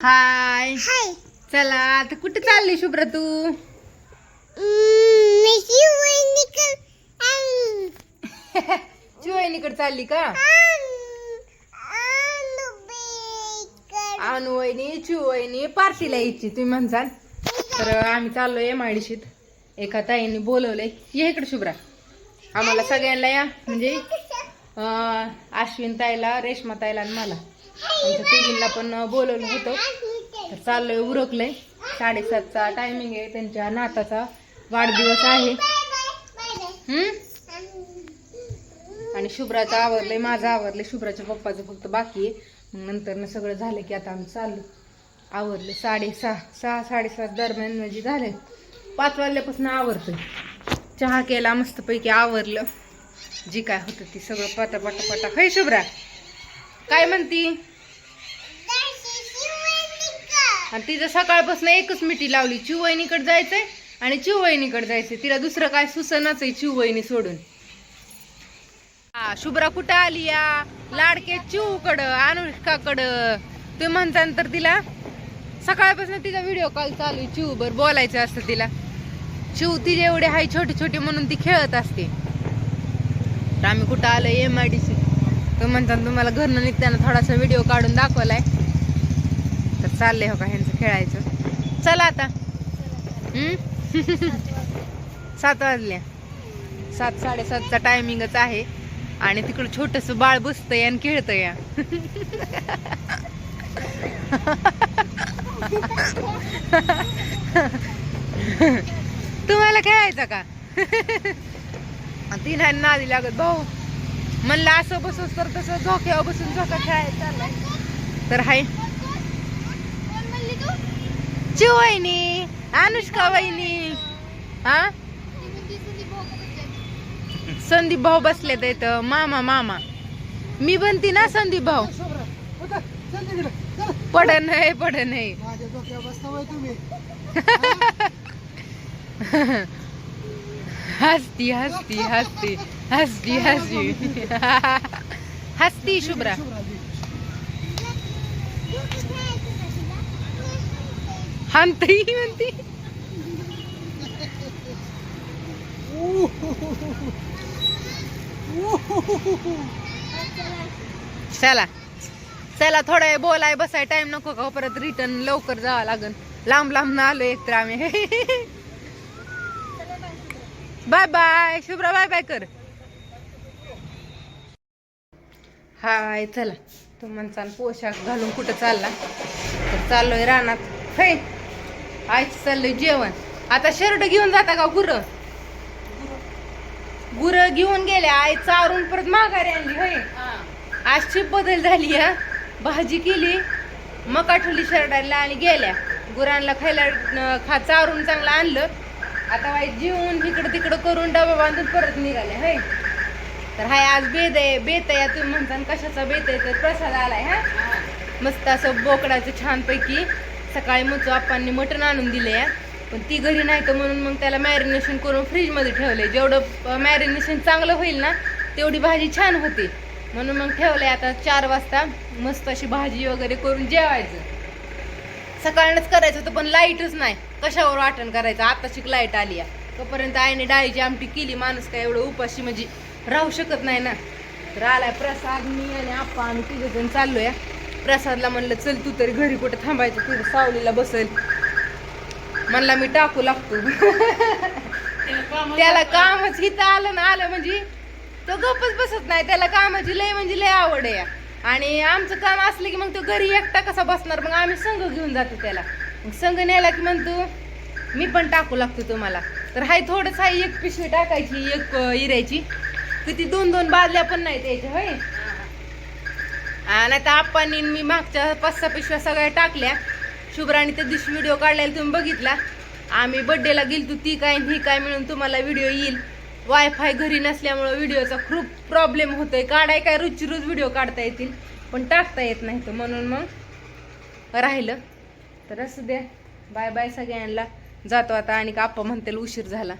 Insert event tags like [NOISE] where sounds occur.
हाय. हाय. चला आता कुठे चालली शुभ्र तू? चिवणीकडे [LAUGHS] चालली का? अनु वहिनी चिवणी पार्टीला यायची तुम्ही म्हणसाल. तर आम्ही चाललोय एम आय शीत. एका ताईंनी बोलवलंय ये इकडे शुभ्रा. आम्हाला सगळ्यांना या म्हणजे अं, अश्विन ताईला रेश्मा ताईला आणि मला. आमच्या तिघींना पण बोलवलं होतं. तर चाललंय उरकलंय. साडेसातचा टायमिंग आहे त्यांच्या नाताचा वाढदिवस आहे. आणि शुभ्राचं आवरलंय माझं आवरलंय. शुभ्राच्या पप्पाचं फक्त बाकी आहे. मग नंतर सगळं झालं की आता आम्ही चाललो आवरलं साडेसहा सहा साडेसात दरम्यान म्हणजे झाले पाच वाजल्यापासून आवरतोय. चहा केला मस्तपैकी आवरलं. जी काय होतं ती सगळं पटा पटा पटा शुभ्रा? काय म्हणती? आणि तिचं सकाळपासून एकच मिठी लावली चिववहिनीकडे जायचंय आणि चिववहिनीकडे जायचंय. तिला दुसरं काय सुसनच आहे चिववहिनी सोडून. हा शुभ्रा कुठं आली या? लाडके चिवकडं अनुष्काकडं. तुम्ही म्हणता तर तिला सकाळपासून तिचा व्हिडिओ कॉल चालू आहे चिव बर बोलायचं असतं तिला. चिव तिचे एवढे हाय छोटे छोटे म्हणून ती खेळत असते. तर आम्ही कुठं आलो? एम आय डी सी तर म्हणतात तुम्हाला घरनं निघताना थोडासा व्हिडिओ काढून दाखवलाय. तर चाललंय हो का ह्यांचं खेळायचं. चला आता. [LAUGHS] सात वाजल्या सात साडेसातचा टायमिंगच आहे. आणि तिकडं छोटस बाळ बसतंय आणि खेळतंय. या [LAUGHS] तुम्हाला खेळायचं का? तिला नादी लागत भाऊ. म्हणलं असं बसूस तर तसं झोक्यावर बसून झोका खेळायचं तर हाय. चिव वहिनी अनुष्का वहिनी. हा? संदीप भाऊ बसले तर मामा मामा. मी बनती ना संदीप भाऊ. पड नाही पड नाही हसती हसती हसती. हसती हसती. [LAUGHS] हसती शुभ्रा. हानतही म्हणती. चला. चला थोडा वेळ बोलाय बसाय टाइम नको का हो, परत रिटर्न लवकर जावं लागन. लांब लांब ना आलो एक तर आम्ही. Bye bye Shubhra bye bye कर. हाय चला. तू म्हणसान पोशाख घालून कुठं चालला? तर चाललोय रानात. हे. आईच चाललोय जेवण. आता शर्ट घेऊन जाता का गुरं? गुरं घेऊन गेले. आई चारून परत माघारी आणली होय. आज चिप बदल झाली हा. भाजी केली मका ठेवली शर्टाला आणि गेल्या. गुरांना खायला खा चारून चांगलं आणलं. आता वाईट जेवून इकडं तिकडं करून डबा बांधून परत निघाले होय. तर हाय आज बेद आहे बेत आहे. तुम्ही म्हणता कशाचा बेत आहे? तर प्रसाद आलाय हा. मस्त असं बोकडाचं छानपैकी सकाळी मुचू आप्पांनी मटण आणून दिले. पण ती घरी नाही तर म्हणून मग त्याला मॅरिनेशन करून फ्रीजमध्ये ठेवले जेवढं मॅरिनेशन चांगलं होईल ना तेवढी भाजी छान होते. म्हणून मग ठेवलंय आता चार वाजता. मस्त अशी भाजी वगैरे करून जेवायचं. सकाळनंच करायचं होतं पण लाईटच नाही. कशावर वाटण करायचं? आताची लाइट आली आहे. तोपर्यंत आईने डाळीची आमटी केली. माणूस काय एवढं उपाशी म्हणजे राहू शकत नाही ना. तर आलाय प्रसाद मी आणि आप्पा आम्ही तिघं जण चाललोय. प्रसादला म्हणलं चल तू तरी घरी कुठं थांबायचं तुझं सावलीला बसेल. म्हणला मी टाकू लागतो. त्याला कामच इथं आलं ना आलं म्हणजे तो गपच बसत नाही. त्याला कामाची लय म्हणजे लय आवड आहे. आणि आमचं काम असलं की मग तो घरी एकटा कसा बसणार? मग आम्ही संघ घेऊन जातो त्याला. संघ नेला की म्हणतो मी पण टाकू लागतो तुम्हाला. तर हाय थोडंच हाय एक पिशवी टाकायची एक इरायची. किती दोन दोन बादल्या पण नाही त्याच्या होय? नाही तर आप्पांनी मी मागच्या पाच सहा पिशव्या सगळ्या टाकल्या. शुभ्राने त्या दिवशी व्हिडिओ काढलेला तुम्ही बघितला. आम्ही बड्डेला गेलतो ती काय ही काय मिळून तुम्हाला व्हिडिओ येईल. वायफाय घरी नसल्यामुळं व्हिडिओचा खूप प्रॉब्लेम होतोय. काढाय काय रोजची रोज व्हिडिओ काढता येतील पण टाकता येत नाही तर म्हणून मग राहिलं. तर असू द्या. बाय बाय सगळ्यांना. जातो आता आणि का आप्पा म्हणतील उशीर झाला.